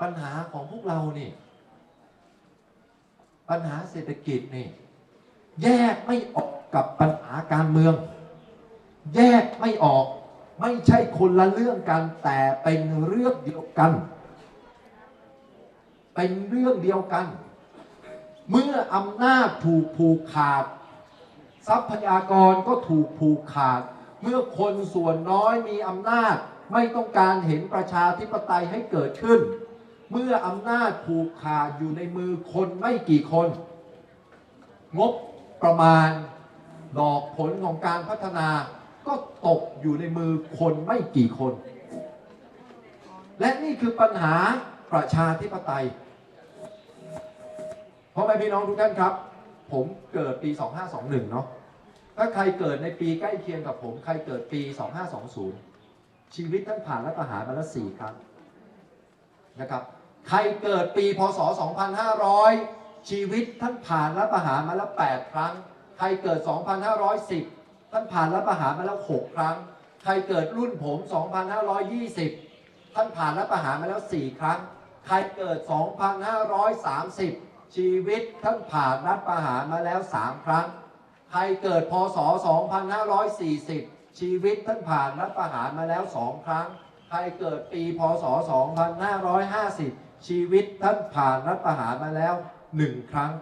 ปัญหาของพวกเรานี่ ปัญหาเศรษฐกิจนี่ แยกไม่ออกกับปัญหาการเมือง แยกไม่ออก ไม่ใช่คนละเรื่องกัน แต่เป็นเรื่องเดียวกัน เป็นเรื่องเดียวกัน เมื่ออำนาจถูกผูกขาด ทรัพยากรก็ถูกผูกขาด เมื่อคนส่วนน้อยมีอำนาจไม่ต้องการเห็นประชาธิปไตยให้เกิดขึ้น เมื่ออำนาจผูกขาดอยู่ในมือคนไม่กี่คน งบประมาณดอกผลของการพัฒนาก็ตกอยู่ในมือคนไม่กี่คน และนี่คือปัญหาประชาธิปไตยเพราะแม่พี่น้องทุกท่านครับ ผมเกิดปี 2521 เนาะถ้าใครเกิดในปีใกล้เคียงกับผม ใครเกิดปี 2520 ชีวิตท่านผ่านรัฐประหารมาแล้ว4ครั้ง นะครับ ใครเกิดปีพศ 2500 ชีวิตท่านผ่านรัฐประหารมาแล้ว 8 ครั้ง ใครเกิด 2510 ท่านผ่านรัฐประหารมาแล้ว 6 ครั้ง ใครเกิดรุ่นผม 2520 ท่านผ่านรัฐประหารมาแล้ว 4 ครั้ง ใครเกิด 2530 ชีวิตท่านผ่านรัฐประหารมาแล้ว 3 ครั้ง ใครเกิดพศ 2540 ชีวิตท่านผ่านรัฐประหารมาแล้ว 2 ครั้ง ใครเกิดปีพศ 2550 ชีวิตท่านผ่านรัฐประหารมาแล้วหนึ่งครั้ง